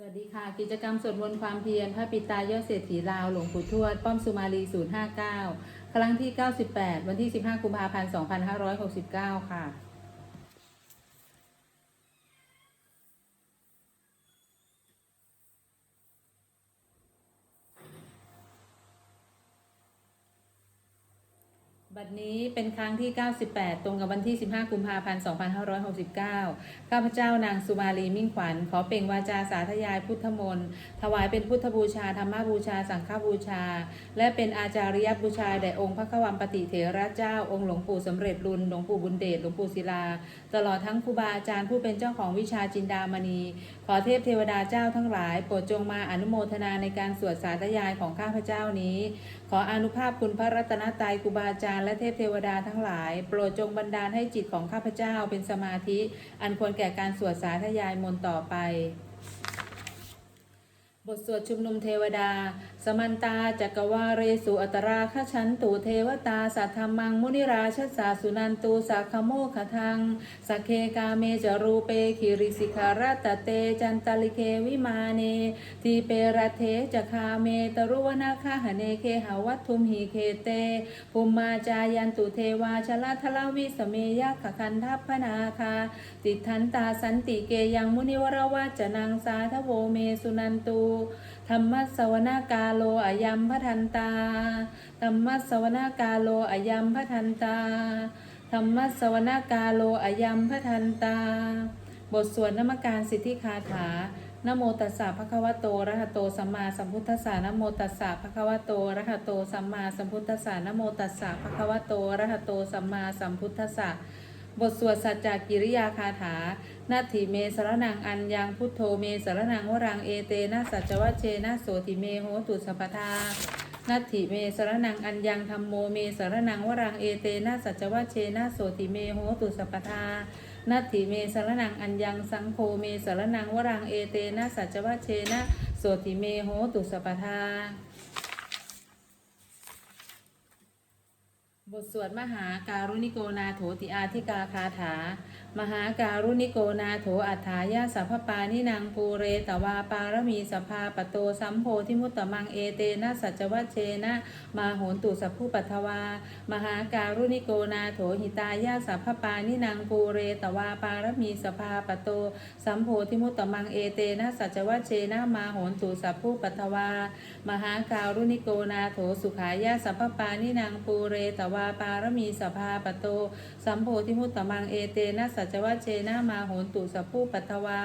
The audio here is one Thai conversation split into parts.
สวัสดีค่ะ กิจกรรมสวดมนต์ความเพียรพระปิตายอดเศรษฐีลาวหลวงปู่ทวด ป้อมสุมาลี 059 ครั้งที่ 98 วันที่ 15 กุมภาพันธ์ 2569 ค่ะ ดนี้เป็นครั้งที่ 98 ตรงกับวันที่ 15 กุมภาพันธ์ 2569 ข้าพเจ้านางสุมาลีมิ่งขวัญ ขอเปล่งวาจาสาธยายพุทธมนต์ ถวายเป็นพุทธบูชา ธรรมบูชา สังฆบูชา และเป็นอาจาริยบูชา แด่องค์พระขวัมปติเถระเจ้า องค์หลวงปู่สำเร็จรุนหลวงปู่บุญเดช หลวงปู่ศิลา ตลอดทั้งครูบาอาจารย์ผู้เป็นเจ้าของวิชาจินดามณี ขอเทพเทวดาเจ้าทั้งหลาย โปรดจงมาอนุโมทนาในการสวดสาธยายของข้าพเจ้านี้ ขออนุภาพคุณพระรัตนตรัยครูบาอาจารย์และเทพเทวดาทั้งหลาย โปรดจงบันดาลให้จิตของข้าพเจ้าเป็นสมาธิ อันควรแก่การสวดสาธยายมนต์ต่อไป บทสวดชุมนุมเทวดาสมันตาจักวาเรสุอัตราคชันตุเทวตาสัทธรรมังมุนิราชสาสุนันตุสักขโมขทังสักเคกาเมจรูเปคิริสิขารัตเตจันตลิเควิมาเนทีเปรเทจคาเมตรุวนาคาหเนเคหาวัตทุมหีเคเตภูมมาจายันตุเทวาชลทลวิสเมยะขคันทัพพนาคาติทันตาสันติเกยังมุนิวรวัจนังสาทโวเมสุนันตุ ธรรมสสวนากาโลอายัมพทันตา ธรรมสสวนากาโลอายัมพทันตา ธรรมสสวนากาโลอายัมพทันตา บทสวดนมการสิทธิคาถานโมตัสสะภะคะวะโตระหะโตสัมมาสัมพุทธัสสะนโมตัสสะภะคะวะโตระหะโตสัมมาสัมพุทธัสสะนโมตัสสะภะคะวะโตระหะโตสัมมาสัมพุทธัสสะ บทสวดสัจจกิริยาคาถานาถิเมสรนังอัญญังพุทโธเมสรนังวรังเอเตนะสัจวัชเชนะโสติเมโหตุสัพพทานาถิเมสรนังอัญญังธรรมโมเมสรนังวรังเอเตนะสัจวัชเชนะโสติเมโหตุสัพพทานาถิเมสรนังอัญญังสังโฆเมสรนังวรังเอเตนะสัจจวัชเชนะโสติเมโหตุสัพพทา บทสวดมหาการุณิโกนาโถติอาธิกาคาถามหาการุณิโกนาโถอัฏฐายาสัพพปานินางปูเรตวาปารมีสภาปโตสัมโพธิมุตตมังเอเตนะสัจวัชเชนะมาโหนตุสัพพุปัทวา มหาการุณิโกนาโถหิตายาสัพพปานินางปูเรตวาปารมีสภาปโตสัมโพธิมุตตมังเอเตนะสัจวัชเชนะมาโหนตุสัพพุปัทวา มหาการุณิโกนาโถสุขายาสัพพปานินางปูเรตวาปารมีสภาปโตสัมโพธิมุตตมังเอเตนะสัจวะเชนะมาโหนตุสัพพุปัตวา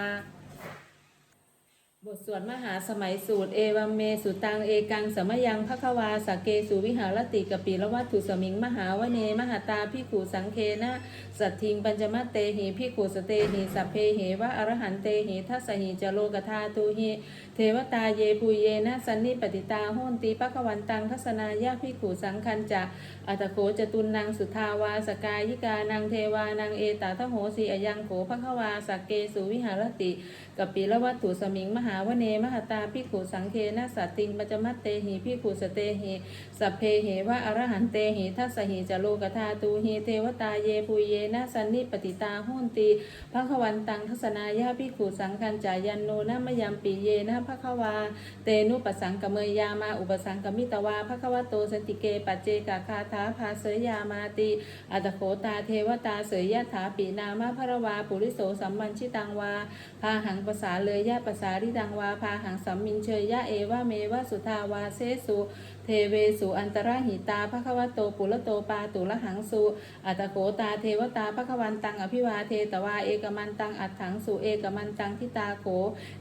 บทสวดมหาสมัยสูตร เอวัมเมสุตังเอกังสมยังพภควาสกเกสุวิหารติกปิละวัตถุสมิงมหาวเนมหาตาพิขูสังเคนะสัตทิงปัญจมเตหิพิขูสเตหิสัพเพเหวะอรหันเตหิทัสหิจโลกธาตุหิเทวตาเยปุเยนะสันนิปติตาโหนติปะกวันตังทัศนายาพิขูสังคันจะอัตโขจตุนนางสุทาวาสกายิกานางเทวานางเอตาทโหสีอยังโขภควาสกเกสุวิหารติกับปีละวัตถุสมิงมหาวเนมหาตาพิขูสังเคนะสัตติงปัจมัตเตหิพิขูสเตหิสัพเพเหวะอรหันเตหิทัสหิจโลกธาตูหิเทวตาเยปุเยนะสันนิปติตาโหนติภควันตังทัศนายาพิขูสังคันจายันโนนะมยามปีเยนะภควาเตนุปสังกเมยยามาอุปสังกมิตวาภควโตสนติเกปัจเจกคาถาภาเสยามาติอัตโขตาเทวตาเสยยถาปีนามาพระวาปุริโสสัมมันชิตังวาพาหังภาษาเลยยะภาษาริดังวาพาหังสัมมินเชยยะเอวะเมวะสุทาวาเซสุ เทเวสุอันตรหิตาภควโตปุระโตปาตุละหังสุอัตโขตาเทวตาภควันตังอภิวาเทตวาเอกมันตังอัตถังสุเอกมันตังทิตาโข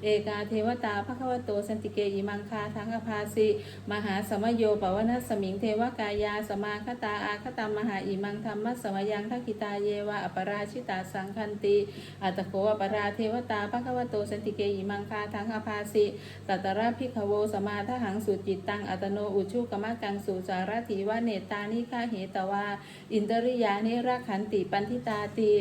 เอกาเทวตาภควโตสันติเกยิมังคาทังอภาสิมหาสมโยปวนาสมิงเทวกายาสมาคตาอาคตามหาอิมังธรรมสมยังทักิตาเยวะอปราชิตาสังคันติอัตโขอปราเทวตาภควโตสันติเกยิมังคาทังอภาสิตัตระพิขโวสมาทหังสุจิตตังอัตโนอุจชุกมะกังสุสารถีวะเนตานิฆาเหตวา อินทริยานิรักขันติปันทิตาติ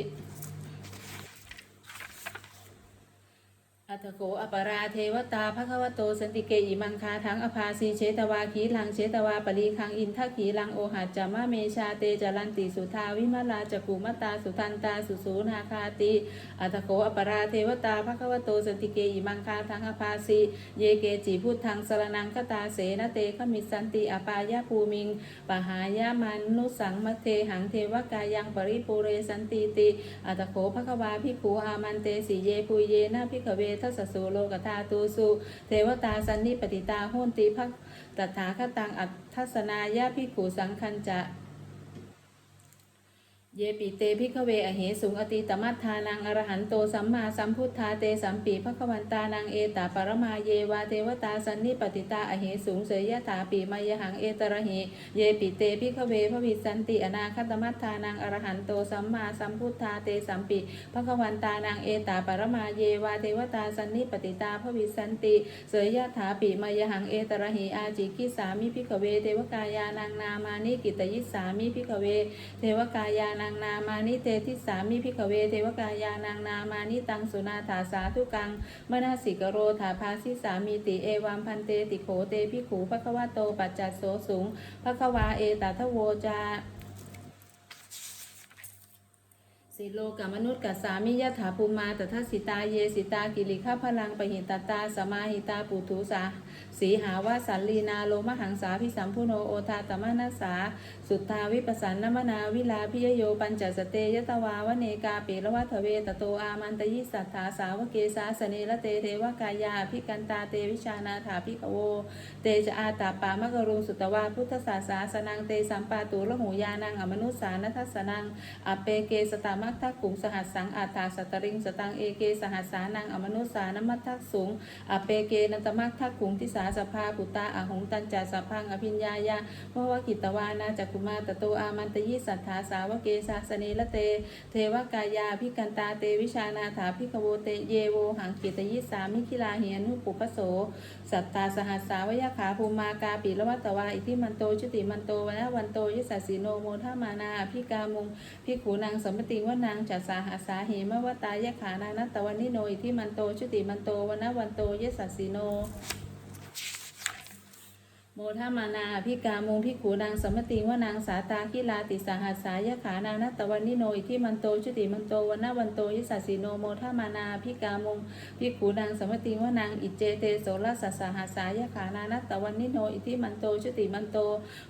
อัตโกอปราเทวตาภควโตสันติเกอิมังคาทั้งอภาสีเชตวาขีลังเชตวาปรีคังอินทขีลังโอหัจจามะเมชาเตจารันติสุทาวิมลาจกุมตาสุทันตาสุสูนาคาติอัตโกอปราเทวตาภควโตสันติเกอิมังคาทั้งอภาสีเยเกจิพุทธังสรนังคตาเสนเตขมิสันติอปายาภูมิงปหายามันนุสังมะเทหังเทวกายังปริปุเรสันติติอัตโขภควาพิขูอามันเตสีเยปุเยนะพิขเวทัสสุโลกธาตูสุเทวตาสันนิปติตาโหนติภตถาคตังอัทัสนายาพิขูสังคันจะ เยปิเตพิขเวอเหสุงอติตมัฏฐานังอรหันโตสัมมาสัมพุทธาเตสัมปีภควันตานังเอตาปรมาเยวาเทวตาสันนิปติตาอเหสุงเสยยถาปีมายหังเอตระหิเยปิเตพิขเวพระวิสันติอนาคตมัฏฐานังอรหันโตสัมมาสัมพุทธาเตสัมปีภควันตานังเอตาปรมาเยวาเทวตาสันนิปติตาพระวิสันติเสยยถาปีมายหังเอตระหิอาจิกิสามิพิขเวเทวกายานังนามานิกิตยิสามิพิขเวเทวกายานางนามานิเตทิสามิพิขเวเทวกายานางนามานิตังสุนาถาสาธุกังมนาสิกโรถาภาสิสามีติเอวัมพันเตติโขเตพิขูภควะโตปัจจัสโสสูงภควาเอตาทโวจาสิโลกมนุษย์กัสสามิยถาภูมาตถาสิตาเยสิตากิริข้าพลังปหิตตาสมาหิตาปุถุสาสีหาวาสันลีนาโลมหังสาพิสัมพุโนโอทาตมนัสสา สุทธาวิปัสสันนมนาวิลาพิยโยปัญจสเตยตวาวเนกาเปรวัทเวตโตอามันตยิสัทธาสาวเกสาสเนละเตเทวกายาพิกันตาเตวิชานาถาพิกโว เตจะอาตาปามะกรุงสุตวาพุทธศาสาสนังเตสัมปาตุละหูยานังอมนุสานัทสนังอเปเกสตามัคทักขุงสหัสสังอาตาสตริงสตังเอเกสหัสสานังอมนุสานมัททักสูงอเปเกนันตมัคทักขุงทิสาสภาปุตตาอหงตันจาสพังอภิญญายามวกิตวานาจักุมาตโตอามันตยิสัทธาสาวเกสาสเนละเต เทวกายาพิกันตาเตวิชานาถาพิกโวเตเยโวหังกิตยิสามิคิลาเหียนุปุปโส สัตตาสหัสสาวยขาภูมากาปีละวัตวาอิทิมันโตชุติมันโตวนะวันโตยิสัสสิโนโมทามานาพิกามุงพิกขูนางสมติว่านางจัสสาหาสาเหมวตายะขานานัตตวันนิโนอิทิมันโตชุติมันโตวนวันโตยสัสสิโน มทามานาพิกามุงพิกขูนางสมติว่านางสาตาคิลาติสาหัสสายะขานางนัตวันนิโนอิทิมันโตชุติมันโตวันวันโตยสัสสิโนโมทามานาพิกามุงพิกขูนางสมติว่านางอิเจเตโสรสัสสาหัสสายะขานางนัตวันนิโนอิทิมันโตชุติมันโต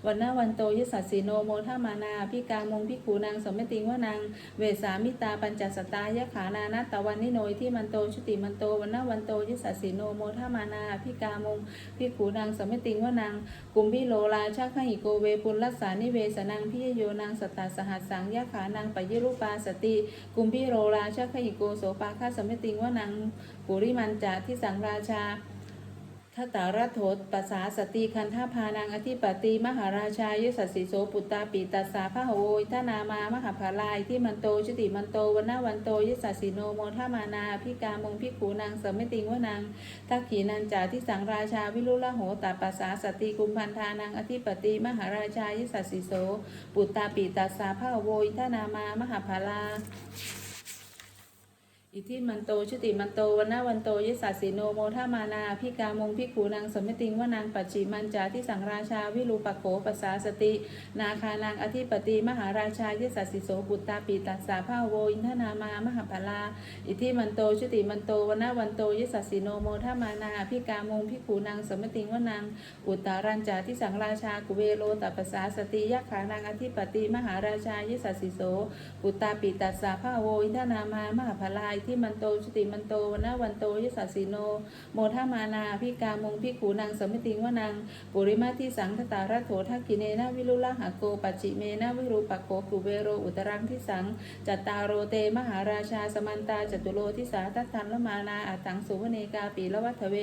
วันนวันโตยสัสสิโนโมทามานาพิกามงพิกขูนางสมติว่านางเวสามิตาปัญจสตายะขานานัตวันนิโนยที่มันโตชุติมันโตวันนวันโตยิสัสสิโนโมทามานาพิกามงพิขูนางสมมติงว่านางกุมพิโลราชาขหิโกเวปุลรัสานิเวสนังพิยโยนางสตตาสหัสสังยะขานางปยิรุปาสติ กุมพิโลราชาขหิโกโสปาคาสมิติงว่านางปุริมันจาที่สังราชา ทัตารโถปัสสาสติคันธาพานังอธิปติมหาราชายสัสสิโสปุตตาปีตัสสาพะโวยทนามามหาภาลายที่มันโตชติมันโตวันนาวันโตยสัสสิโนโมทามานาพิกามงพิขูนางสมมติงวานางทักขีนันจาที่สังราชาวิรุละโหตาปัสสาสติกุมพันธานังอธิปติมหาราชายสัสสิโสปุตตาปีตัสสาพะโวยทนามามหาภาลา อิทิมันโตชุติมันโตวันนาวันโตยิสัสสิโนโมทามานาพิกามงพิขูนางสมมติงว่านางปัจฉิมันจาที่สังราชาวิรูปโขปัสสาสติ นาคานางอธิปติมหาราชายิสัสสิโสปุตตาปีตัสสาภาโวอินทนามามหาภาลาอิทิมันโตชุติมันโตวันนาวันโตยิสัสสิโนโมทามานาพิกามงพิขูนางสมมติงว่านางอุตตารัญจาที่สังราชากุเวโลตัปสสาสติยะขานางอธิปติมหาราชายิสัสสิโสปุตตาปีตัสสาภาโวอินทนามามหาภาลาที่มันโตชติมันโตวันนาวันโตยสัสสิโน โมทามานาพิกามงพิขูนางสมมติงว่านางปุริมาที่สังคตารัโถทักกิเนนะวิรุลหะโกปัจจิเมนะวิรูปโกกุเวโรอุตรังที่สังจัตตารโรเตมหาราชาสมันตาจตุโลทิสาทัตทันละมานาอัตังสุวเนกาปีละวัฏเว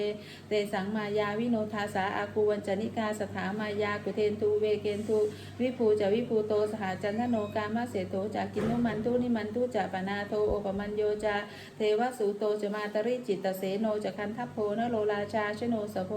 เตสังมายาวิโนทาสาอากูวันจนิกาสถามายากุเทนทูเวเกนทูวิภูจะวิภูโตสหจันทโนกามาเสโตจากกินนุมันตุนิมันตุจะปนาโทโอปมันโยจาเทวสูโตจะมาตริจิตเสโนจะคันทัพโพนโลราชาชโนสโพ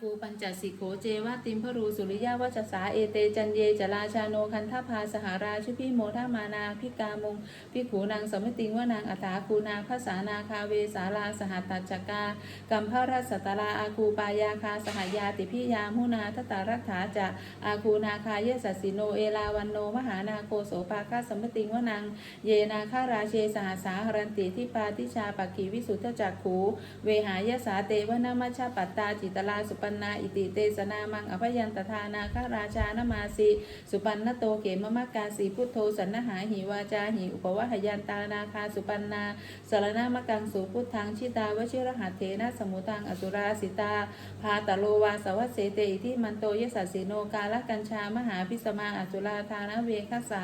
คูปัญจสิโขเจวะติมพรูสุริยะวัจสาเอเตจันเยจราชาโนคันทภาสหาราชุพิโมทามานาพิกามงพิขูนางสมติงวานางอัฏฐาคูนาภาษานาคาเวสาลาสหัตตจกากัมพราสตราอาคูปายาคาสหายาติพิยามุนาทตารักขาจะอาคูนาคาเยสสิโนเอลาวันโนมหานาโคโสปาคาสมติงวานางเยนาคาราเชสหสาหรันติทิปาติชาปักขีวิสุทธจักขูเวหายสาเตวนามชฌปัตตาจิตลาสุปนนาอิติเตสนามังอภยันตทานาคาราชานมาสีสุปันนโตเกมมะกาสีพุทโธสันนหาหิวาจาหิอุปวะหยันตานาคาสุปันนาสารนามกังสุพุทธังชิตาวชิรหัตเถนะสมุตังอสุราสิตาพาตโลวาสวัสเสเตอิทิมันโตยสัสสิโนกาลกัญชามหาพิสมาอสุราธานะเวคัสสา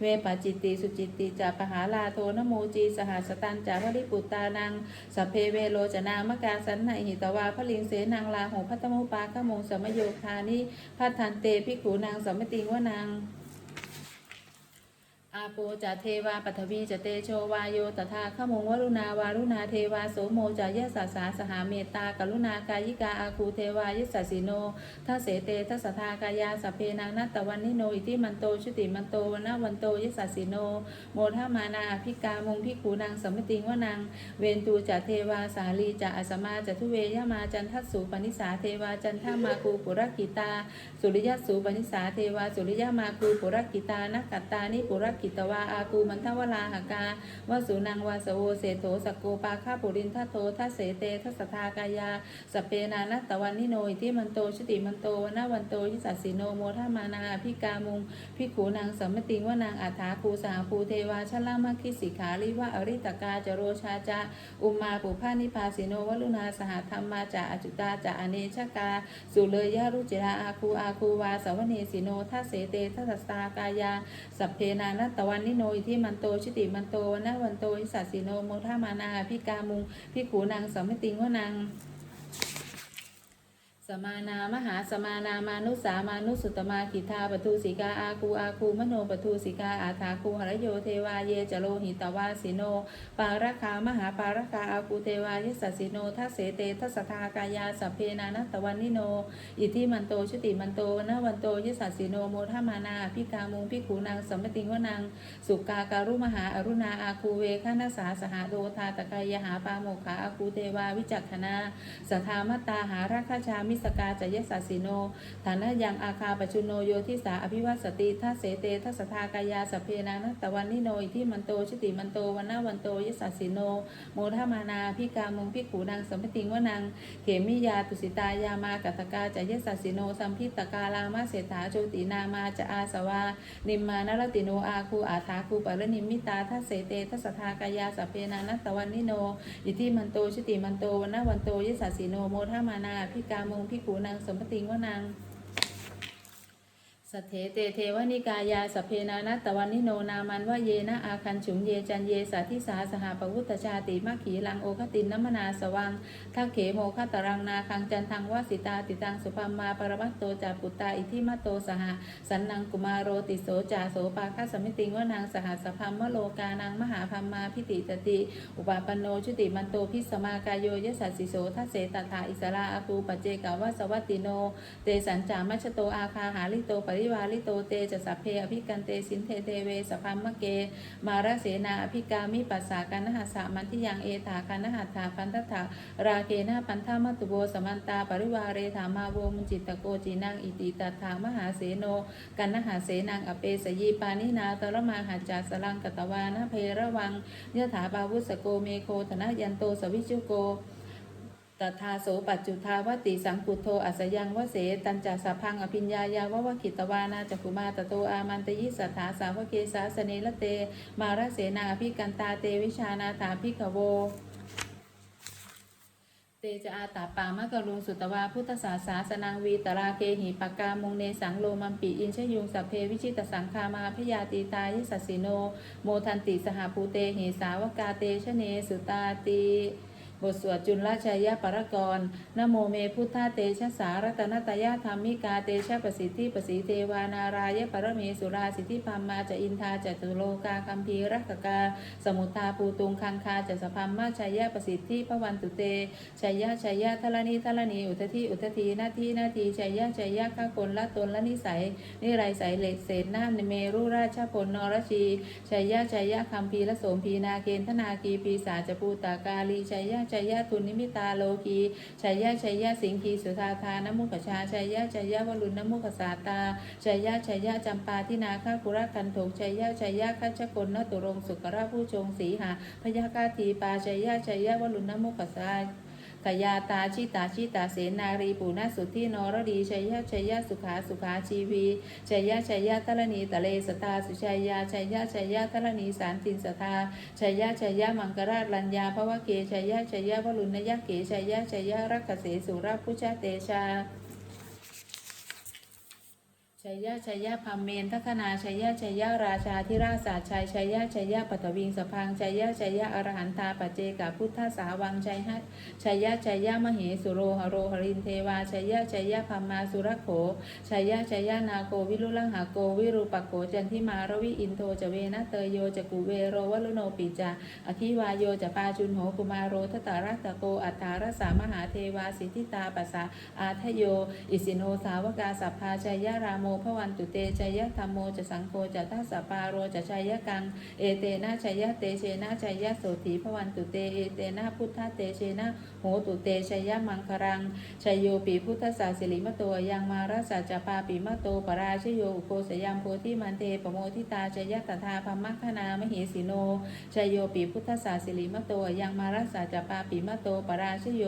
เวปจิตติสุจิตติจาปหาลาโทนโมจีสหัสตันจาภริปุตตานังสัพเพเวโลจนามกาสันไหหิตวาพลิงเสนางลาหงพัตมุปาขมงสมโยคานิพัทธันเตพิกขูนางสมติงวนาง โปจะเทวาปัทวีจะเตโชวาโยตถาขมงวรุณาวารุณาเทวาโสโมจะยะสาสาสหาเมตตากรุณากายิกาอาคูเทวายสัสสิโนทัเสเตทัสสทากายาสเพนางนัตตวันนิโนอิติมันโตชุติมันโตวนาวันโตยสัสสิโน โมทามานาอภิกามงพิขูนางสมติงวนางเวนตูจะเทวาสาลีจะอสมาจะทุเวยมาจันทัสสุปนิสาเทวาจันทามาคูปุรกิตา สุริยสูปนิสาเทวาสุริยมาคูปุรกิตานักกัตตานิปุรกิตตวาอาคูมันทวลาหกาวสุนังวาสโวเสโถสกโกปาคาปุรินทัโททัเสเตทัสทากายาสเพนานัตตวันนิโนอิทิมันโตชุติมันโตวนาวันโตยิสัสสิโนโมทามานาพิกามุงพิขูนางสมมติงว่านางอาถาคูสาภูเทวาชลามัคคิสิขาลิวะอริตกาจโรชาจะอุมาปุพานิพาสิโนวลุนาสหธรรมมาจะอจุตาจะอเนชกา สุเลยยะรุจิราอาคูอาคูวาสวเนสิโนทัเสเตทัสสากายาสัพเพนานัตตวันนิโนอิทิมันโตชิติมันโตวันาวันโตอิสัสสิโนโมทามานาพิกามุงพิขูนางสมิติงวนาง สมานามหาสมานามานุสามานุสุตมาขิทาปทุสิกาอาคูอาคูมโนปทุสิกาอาถาคูหรโยเทวาเยจโลหิตวาสิโน ปารคามหาปารคาอาคูเทวายสสิโนทัสเสเตทัสทากายาสัพเพนานัตวันนิโน อิทิมันโตชุติมันโตนวันโตยสสิโนโมทมานาพิกามุงพิขูนางสัมมติงวนางสุกาการุมหาอรุณาอาคูเวคณสาสหาโดธาตกายหาปาโมขาอาคูเทวาวิจักขณาสทามตตาหาราคาชามิสกาจยสัสสิโน ฐานะยังอาคาปชุโนโยทิสาอภิวัสติทัเสเตทัสทากายาสเพนานัตตวันนิโนอิทิมันโตชิติมันโตวันนาวันโตยสัสสิโน โมทามานาพิกามุงพิขูนางสัมปติงวนางเขมิยาตุสิตายามากัตกาจยสัสสิโนสัมพิตกาลามาเศรษฐาโจตินามาจะอาสวา นิมมานรติโนอาคูอาถาคูปะระนิมิตาทัเสเตทัสทากายาสเพนานัตตวันนิโนอิทิมันโตชิติมันโตวันนาวันโตยสัสสิโนโมทามานาพิกามุงพิกูนางสมปติงวนาง สเถเตเทวนิกายาสเพนานัตตวันนิโนนามันว่าเยนะอาคันฉุงเยจันเยสาธิสาสหปวุตตชาติมัคขีลังโอคตินนมนาสวังทักเขโมคตรังนาคังจันทังวสิตาติตังสุภมมาปรมัตโตจาปุตตาอิทิมัตโตสหสันนังกุมารโรติโสจาโสปาคสมิติงวนางสหสพัมมโลกานางมหาพัมมาพิติตติ อุปาปนโนชุติมันโตพิสมากายโยยสัสสิโสทัเสตถาอิสราอาคูปเจกาวสวัตติโน เตสัญจามัชโตอาคาหาลิโตปริวาลิโตเตจะสัพเพอภิกันเตสินเทเทเวสพัมมะเก มาราเสนาอภิกามิปัสสากันหัสสะมันทิยังเอถากันหัตถาพันทถาราเกนะปันธามัตุโบสมันตาปริวาเรธามาโวมุจิตตโกจีนังอิติตถามหาเสโนกันหาเสนังอเปสยีปานินาตระมาหัจจาสลังกตวานะเพระวังยถาบาวุสโกเมโคธนยันโตสวิจุโก ตถาโสปัจจุทาวติสังกุโทอัสยังวเสตันจัสพังอภิญญายาวะวะขิตวานาจักุมาตโตอามันตยิสัทธาสาวเกสาสเนละเต มาราเสนาภิกันตาเตวิชานาถาภิกขโวเตจะอาตาปามะกะลุงสุตวาพุทธศาสาสนังวีตราเกหิปากามุงเนสังโลมัมปีอินชยุงสัพเพวิชิตสังคามาพยาตีตายิสัสสิโน โมทันติสหภูเตหิสาวกาเตชเนสุตาติ บทสวดจุลชัยยะปรกรนโมเมพุทธาเตชะสารัตนตยะธรรมิกาเตชะประสิทธิประสิเทวานารายะปรเมสุราสิทธิพัมมาจะอินทาจะตุโลกาคัมภีรักกา สมุทาภูตุงคังคาจะสพัมมาชัยยะประสิทธิพระวันตุเตชัยยะชัยยะทลนีทลนีอุทธิอุทธีนาทีนาทีชัยยะชัยยะข้าคนละตนละนิสัยนิไรใสเลศเศษน้ำในเมรุราชพลนรชีชัยยะชัยยะคัมภีละโสมพีนาเกณฑนากีปีศาจปูตากาลีชัยยะชัยยะทุนนิมิตาโลกีชัยยะชัยยะสิงคีสุธาทานมุขชาชัยยะชัยยะวรุณนมุขสาตาชัยยะชัยยะจำปาทินาคาคุระกันโถกชัยยะชัยยะคัจกลนตุรงสุกราผู้ชงสีหาพยากาทีปาชัยยะชัยยะวรุณนมุขสา กยาตาชิตาชิตาเสนารีปูนาสุทธินรดีชัยยะชัยยะสุขาสุขาชีวีชัยยะชัยยะตะลนีตะเลสตาสุชัยยาชัยยะชัยยะตะลนีสารตินสทาชัยยะชัยยะมังกราชลัญญาภวะเกชัยยะชัยยะวลุณยะเกชัยยะชัยยะรักเสสุรพุชเตชา ชัยยะชัยยะพัมเมนทัคนาชัยยะชัยยะราชาธิราชาชัยชัยยะชัยยะปัตวิงสพังชัยยะชัยยะอรหันตาปัจเจกพุทธสาวังชัยยะชัยยะชัยยะมเหสุโรหโรหรินเทวาชัยยะชัยยะพัมมาสุรโขชัยยะชัยยะนาโกวิรุลังหาโกวิรูปโกจันทิมารวิอินโทจเวนะเตยโยจกุเวโรวลุโนปิจาอคิวายโยจะปาจุนโหกุมารโรทตารัตโกอัฏฐารสามหาเทวาสิทธิตาปัสสาอาทโย อิสิโนสาวกาสัพพาชัยยะรามโมพวันตุเตชัยยะธรรมโมจะสังโฆจะทัสสะปาโรจะชัยยะกังเอเตนะชัยยะเตเชนะชัยยะโสถีพวันตุเตเอเตนะพุทธเตเชนะโหตุเตชัยยะมังครังชัยโยปีพุทธศาสิริมโตยังมารัสสะจปาปิมโตปราชโยโกสยามโพธิมันเตปโมทิตาชัยยะตถาพมัคคณามหิสิโนชัยโยปีพุทธศาสิริมโตยังมารัสสะจปาปิมโตปราชโย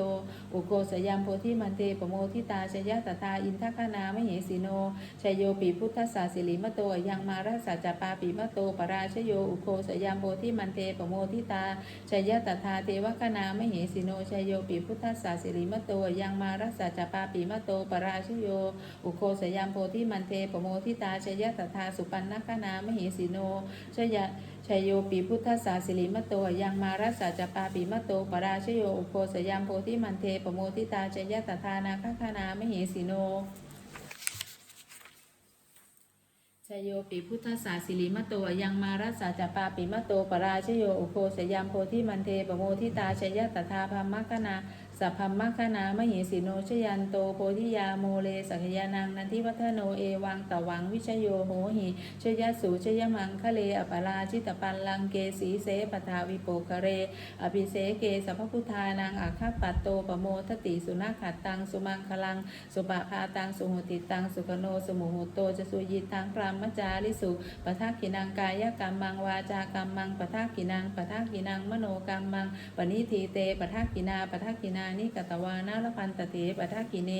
อุโกสยามโพธิมันเตปโมทิตาชัยยะตถาอินทคณามหิสิโนชัโยปีพุทธศาสิริมโตยังมารัสสะจปาปิมโตปราชโยอุโคสยามโพธิมันเตปโมทิตาชยตถาเทวคณามเหสิโนชยโยปีพุทธศาสิริมโตยังมารัสสะจปาปิมโตปราชโยอุโคสยามโพธิมันเตปโมทิตาชยตถาสุปันนคณามเหสิโนชยชยโยปีพุทธศาสิริมโตยังมารัสสะจปาปิมโตปราชโยอุโคสยามโพธิมันเทปโมทิตาชยตถานาคคณามเหสิโน ชยโยปิพุทธศาสิริมโตยังมารัสสาจปาปิมโตปราชโยอุโคสยามโพธิมันเทปโมทิตาชยตถาพามมคณา สัพพมมคณามหิสิโนชยันโตโพธิยาโมเลสักยานังนันทิวัฒโนเอวังตวังวิชโยโหหิชยสูชยมังคะเลอปราชิตปันลังเกสีเสปทาวิโปคะเร อภิเสเกสัพพพุทธานังอาคาปัตโตปโมทติสุนัขขัดตังสุมังคลัง สุปะพาตังสุหุติตังสุขโนสมโหโตจะสุยิตังพรามจาริสุปทักขินังกายกรรมังวาจากรรมังปทักขินังปทักขินังมโนกรรมังปณิทีเตปทักขินาปทักขินานิกตวานาลพันตเถปทักขิเน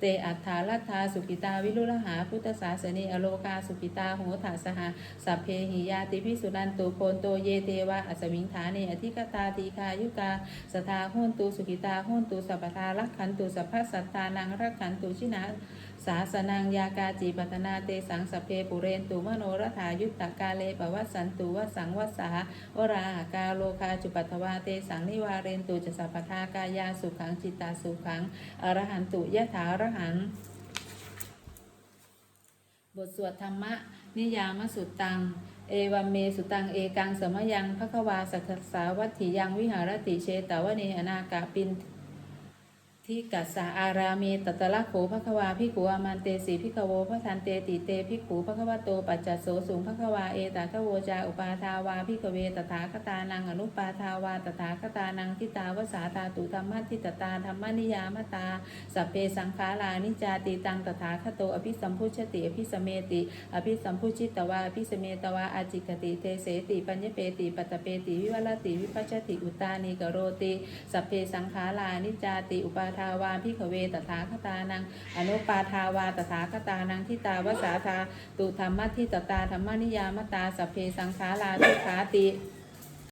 เตอัฏฐาลัทธาสุกิตาวิรุลหาพุทธศาสนิอโลกาสุกิตาโหถาสหสัพเพหิยาติพิสุนันตุโพนโตเยเทวะอัสมิงฐาเนอธิกตาตีคายุกาสทาโหนตุสุกิตาโหนตุสัพพทาลักขันตุสัพพสัตตานังรักขันตุชินา สาสนังยากาจีปัตนาเตสังสพเพปุเรนตุมโนรถายุตตกาเลปวัสสันตุวสังวสาวราหากาโลคาจุปัตวาเตสังนิวาเรนตุจะสัพพทากายาสุขังจิตตาสุขังอรหันตุยะถาอรหังบทสวดธรรมะ นิยามสุตตังเอวัมเมสุตังเอกังสมยังภควาสัทสาวัตถิยังวิหารติเชตวเนอนากาปิน ที่กัสสาอารามีตัตะละโขภควาพิกุอามันเตสีพิกโวพระทันเตติเตพิขูภควโตปัจจโสสูงภควาเอตาคโวจาอุปาทาวาพิกเวตถาคตานังอนุปาทาวาตถาคตานังทิตาวสาตาตุธรรมะทิตตาธรรมนิยามตาสัพเพสังขารานิจาติตังตถาคโตอภิสัมพุชติอภิสเมติอภิสัมพุชิตวาอภิสเมตวาอาจิกติเทเสติปัญญเปติปัตเปติวิวัลติวิปัชติอุตานิกโรติสัพเพสังขารานิจจาติอุปาททาวาพิขเวตถาคตานัง อนุปาทาวาตถาคตานังทิตาวสาธาตุธรรมะทิตตาธรรมนิยามตาสัพเพสังขาราทุขาติ